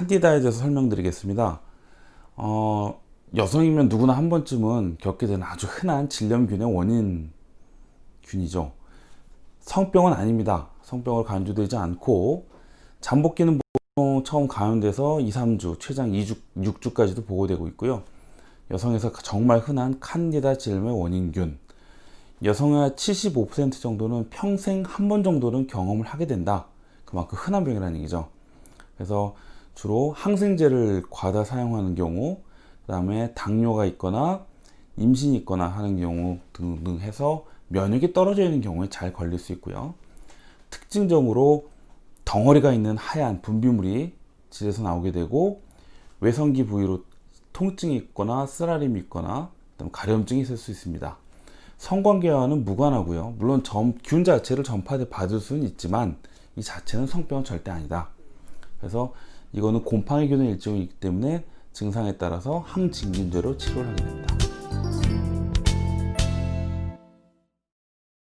칸디다에 대해서 설명드리겠습니다. 어, 여성이면 누구나 한 번쯤은 겪게 되는 아주 흔한 질염균의 원인균이죠. 성병은 아닙니다. 성병을 간주되지 않고 잠복기는 보통 처음 감염돼서 2, 3주, 최장 2주, 6주까지도 보고되고 있고요. 여성에서 정말 흔한 칸디다 질염의 원인균. 여성의 75% 정도는 평생 한 번 정도는 경험을 하게 된다. 그만큼 흔한 병이라는 얘기죠. 그래서 주로 항생제를 과다 사용하는 경우, 그 다음에 당뇨가 있거나 임신이 있거나 하는 경우 등등 해서 면역이 떨어져 있는 경우에 잘 걸릴 수 있고요. 특징적으로 덩어리가 있는 하얀 분비물이 질에서 나오게 되고 외성기 부위로 통증이 있거나 쓰라림이 있거나 가려움증이 있을 수 있습니다. 성관계와는 무관하고요. 물론 점, 균 자체를 전파돼 받을 수는 있지만 이 자체는 성병은 절대 아니다. 그래서 이거는 곰팡이 균의 일종이기 때문에 증상에 따라서 항진균제로 치료를 하게 됩니다.